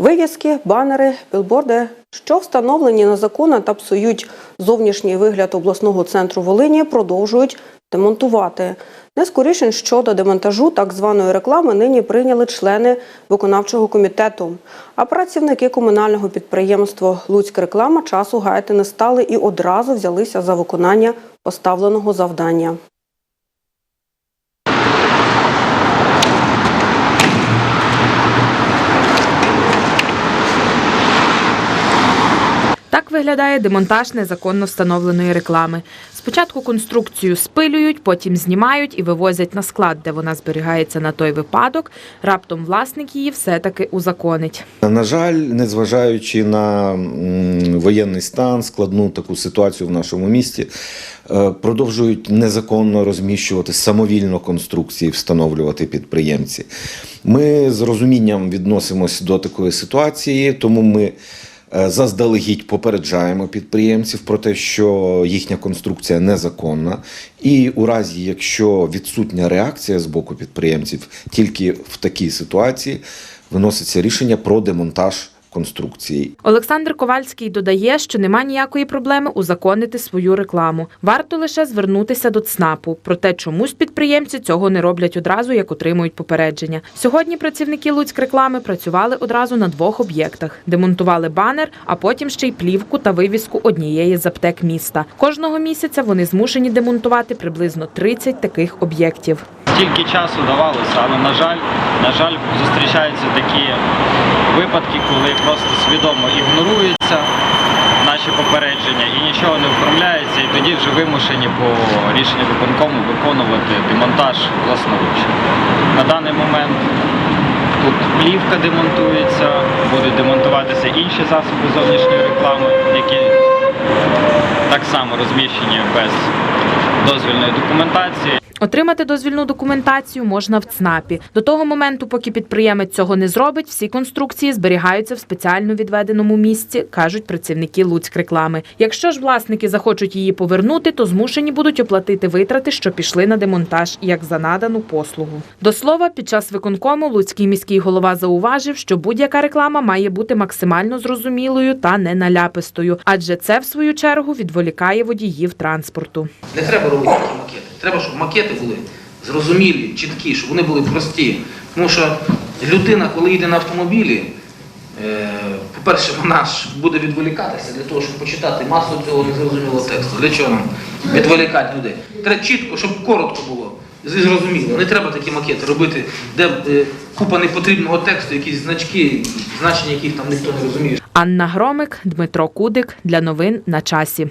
Вивіски, банери, білборди, що встановлені незаконно та псують зовнішній вигляд обласного центру Волині, продовжують демонтувати. Нескорішень щодо демонтажу так званої реклами нині прийняли члени виконавчого комітету. А працівники комунального підприємства Луцька реклама часу гаяти не стали і одразу взялися за виконання поставленого завдання. Так виглядає демонтаж незаконно встановленої реклами. Спочатку конструкцію спилюють, потім знімають і вивозять на склад, де вона зберігається на той випадок. Раптом власник її все-таки узаконить. На жаль, незважаючи на воєнний стан, складну таку ситуацію в нашому місті, е, продовжують незаконно розміщувати самовільно конструкції, встановлювати підприємці. Ми з розумінням відносимося до такої ситуації, тому ми. Е, Заздалегідь попереджаємо підприємців про те, що їхня конструкція незаконна, і у разі, якщо відсутня реакція з боку підприємців, тільки в такій ситуації виноситься рішення про демонтаж конструкції. Олександр Ковальський додає, що нема ніякої проблеми узаконити свою рекламу. Варто лише звернутися до ЦНАПу. Проте чомусь підприємці цього не роблять одразу, як отримують попередження. Сьогодні працівники Луцьк реклами працювали одразу на двох об'єктах: демонтували банер, а потім ще й плівку та вивіску однієї з аптек міста. Кожного місяця вони змушені демонтувати приблизно 30 таких об'єктів. Стільки часу давалося, але на жаль, на жаль, зустрічаються такі випадки, коли просто свідомо ігноруються наші попередження і нічого не оформляється, і тоді вже вимушені по рішенню виконкому виконувати демонтаж власноруч. На даний момент тут плівка демонтується, будуть демонтуватися інші засоби зовнішньої реклами, які так само розміщені без дозвільної документації. Отримати дозвільну документацію можна в ЦНАПі. До того моменту, поки підприємець цього не зробить, всі конструкції зберігаються в спеціально відведеному місці, кажуть працівники Луцьк реклами. Якщо ж власники захочуть її повернути, то змушені будуть оплатити витрати, що пішли на демонтаж, як за надану послугу. До слова, під час виконкому Луцький міський голова зауважив, що будь-яка реклама має бути максимально зрозумілою та не наляпистою, адже це в свою чергу відволікає водіїв транспорту. Не треба робити макети. Треба, щоб були зрозумілі, чіткі, щоб вони були прості. Тому що людина, коли їде на автомобілі, е, по-перше, вона ж буде відволікатися для того, щоб почитати масу цього незрозумілого тексту. Для чого нам відволікати людей? Треба чітко, щоб коротко було. Зрозуміло, не треба такі макети робити, де е, купа непотрібного тексту, якісь значки, значення яких там ніхто не розуміє. Анна Громик, Дмитро Кудик для новин на часі.